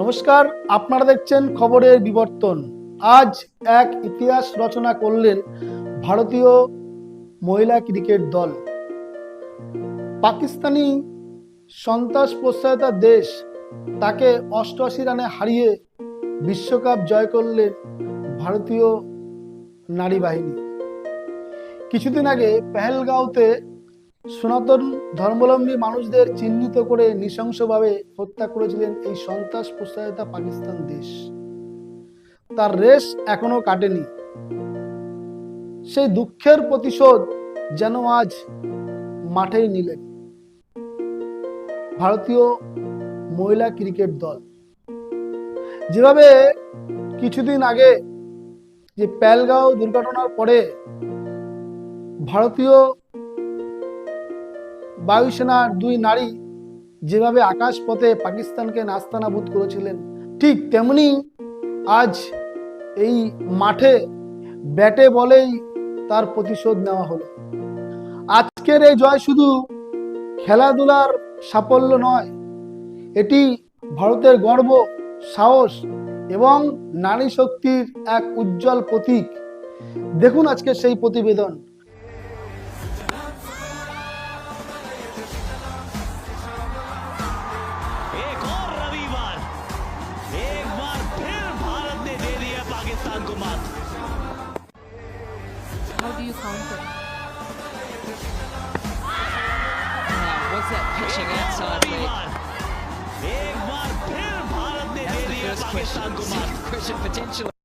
নমস্কার, আপনারা দেখছেন খবরের বিবর্তন। আজ এক ইতিহাস রচনা করলেন ভারতীয় মহিলা ক্রিকেট দল। পাকিস্তানি সন্ত্রাস প্রশ্রয়তা দেশ তাকে অষ্টআশি রানে হারিয়ে বিশ্বকাপ জয় করলেন ভারতীয় নারী বাহিনী। কিছুদিন আগে পেহেলগাঁওতে সনাতন ধর্মাবলম্বী মানুষদের চিহ্নিত করে নৃশংসভাবে হত্যা করেছিলেন এই সন্ত্রাস প্রশ্রয়তা পাকিস্তান দেশ। তার রেশ এখনও কাটেনি। সেই দুঃখের প্রতিশোধ যেন আজ মাঠেই নিলেন। ভারতীয় মহিলা ক্রিকেট দল। যেভাবে কিছুদিন আগে যে প্যালগাঁও দুর্ঘটনার পরে ভারতীয় বায়ুসেনার দুই নারী যেভাবে আকাশপথে পাকিস্তানকে নাস্তানাবুদ করেছিলেন, ঠিক তেমনি আজ এই মাঠে ব্যাটে বলেই তার প্রতিশোধ নেওয়া হলো। আজকের এই জয় শুধু খেলাধুলার সাফল্য নয়, এটি ভারতের গর্ব, সাহস এবং নারী শক্তির এক উজ্জ্বল প্রতীক। দেখুন আজকে সেই প্রতিবেদন। Tangomat. How do you counter? Uh, ah, what's that pitching outside, mate? That's the first question. Question potentially.